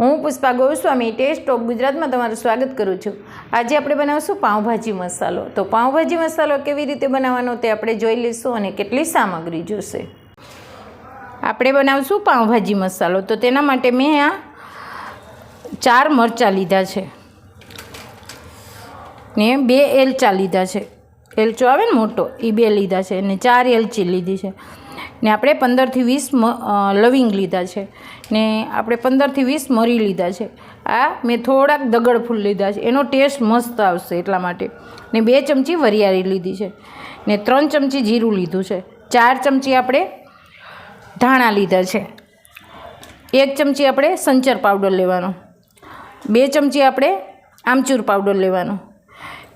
હું Pushpa Goswami, test of ગુજરાતમાં તમારું સ્વાગત કરું છું. આજે આપણે બનાવશું પાઉંભાજી મસાલો. તો પાઉંભાજી મસાલો કેવી રીતે બનાવવાનો તે આપણે જોઈ લઈશું અને કેટલી સામગ્રી જોશે. આપણે બનાવશું પાઉંભાજી મસાલો. તો તેના માટે મેં આ ચાર મરચાં લીધા છે. ને બે એલચા લીધા છે. એલચો આવે ને મોટો એ બે લીધા છે. ને ચાર એલચી લીધી છે. ને આપણે પંદરથી વીસ લવિંગ લીધા છે. ને આપણે પંદરથી વીસ મરી લીધા છે. આ મેં થોડાક દગડ ફૂલ લીધા છે. એનો ટેસ્ટ મસ્ત આવશે એટલા માટે. ને બે ચમચી વરિયાળી લીધી છે. ને ત્રણ ચમચી જીરું લીધું છે. ચાર ચમચી આપણે ધાણા લીધા છે. એક ચમચી આપણે સંચર પાવડર લેવાનો. બે ચમચી આપણે આમચૂર પાવડર લેવાનો.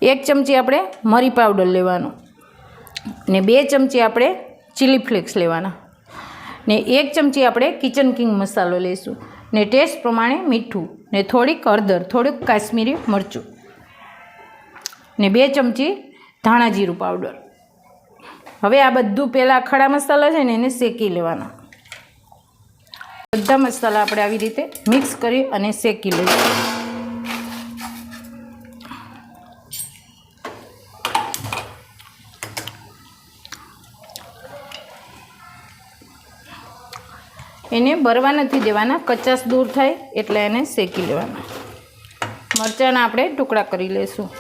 એક ચમચી આપણે મરી પાવડર લેવાનો. ને બે ચમચી આપણે ચીલી ફ્લેક્સ લેવાના. ને એક ચમચી આપણે કિચન કિંગ મસાલો લઈશું ને ટેસ્ટ પ્રમાણે મીઠું, ને થોડીક હળદર, થોડુંક કાશ્મીરી મરચું, ને બે ચમચી ધાણા જીરું પાવડર હવે આ બધું પહેલાં ખડા મસાલા છે ને એને શેકી લેવાના. બધા મસાલા આપણે આવી રીતે મિક્સ કરી અને શેકી લઈશું એને ભરવા નથી દેવાના કચાશ દૂર થાય એટલે એને શેકી લેવાના. મરચાંના આપણે ટુકડા કરી લઈશું.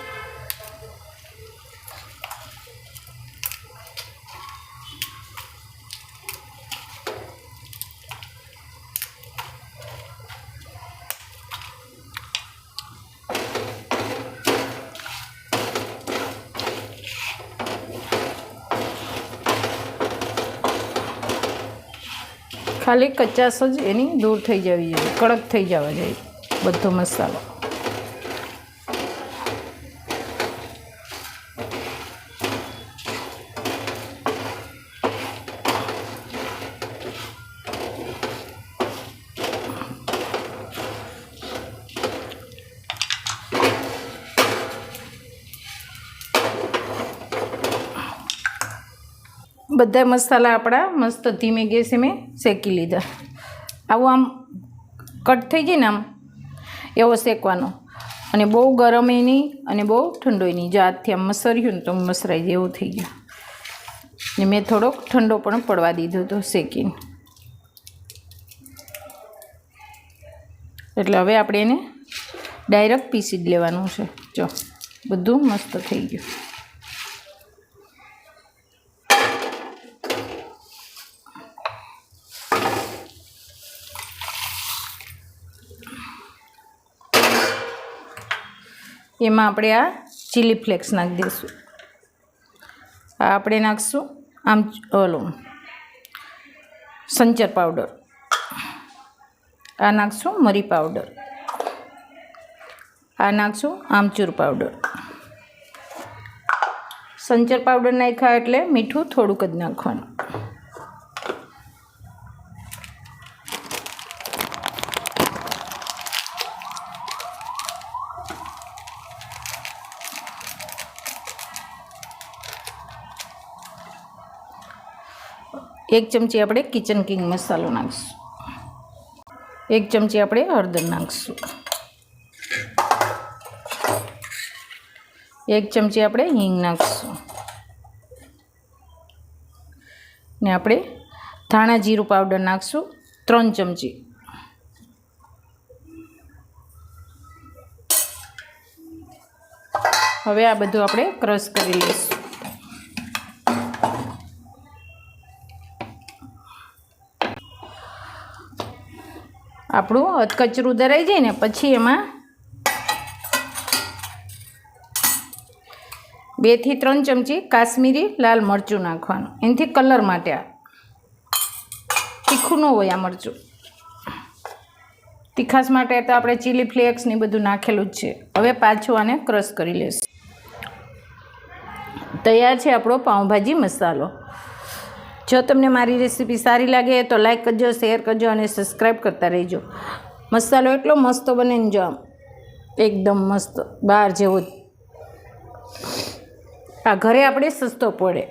ખાલી કચાશ જ એની દૂર થઈ જવી જોઈએ કડક થઈ જવા જોઈએ બધો મસાલો. બધા મસાલા આપણા મસ્ત ધીમે ગેસે મેં શેકી લીધા. આવું આમ કટ થઈ જાય ને આમ, એવો શેકવાનો. અને બહુ ગરમ એ નહીં અને બહુ ઠંડો ય નહીં જો હાથથી આમ મસર્યું ને તો મસરાઈ જાય એવું થઈ ગયું. ને મેં થોડોક ઠંડો પણ પડવા દીધો હતો શેકીને. એટલે હવે આપણે એને ડાયરેક્ટ પીસી જ લેવાનું છે. જો, બધું મસ્ત થઈ ગયું. એમાં આપણે આ ચીલી ફ્લેક્સ નાખી દઈશું. આ આપણે નાખીશું આમ, ઓલો, સંચર પાવડર આ નાખશું મરી પાવડર આ નાખશું આમચૂર પાવડર સંચર પાવડર નાખ્યા એટલે મીઠું થોડુંક જ નાખવાનું. એક ચમચી આપણે કિચન કિંગ મસાલો નાખીશું. એક ચમચી આપણે હળદર નાખીશું. એક ચમચી આપણે હિંગ નાખીશું. ને આપણે ધાણા જીરું પાવડર નાખીશું, ત્રણ ચમચી. હવે આ બધું આપણે ક્રશ કરી લઈશું. આપણું અધકચરું દરાઈ જાય ને પછી એમાં બેથી ત્રણ ચમચી કાશ્મીરી લાલ મરચું નાખવાનું. એનાથી કલર માટે તીખું ન હોય આ મરચું. તીખાસ માટે તો આપણે ચીલી ફ્લેક્સ ને બધું નાખેલું જ છે. હવે પાછું આને ક્રશ કરી લેશું. તૈયાર છે આપણો પાઉંભાજી મસાલો. જો તમને મારી રેસીપી સારી લાગે તો લાઇક કરજો શેર કરજો અને સબસ્ક્રાઈબ કરતા રહેજો. મસાલો એટલો મસ્ત બને ને જો આમ. એકદમ મસ્ત, બહાર જેવો. આ ઘરે આપણે સસ્તો પડે.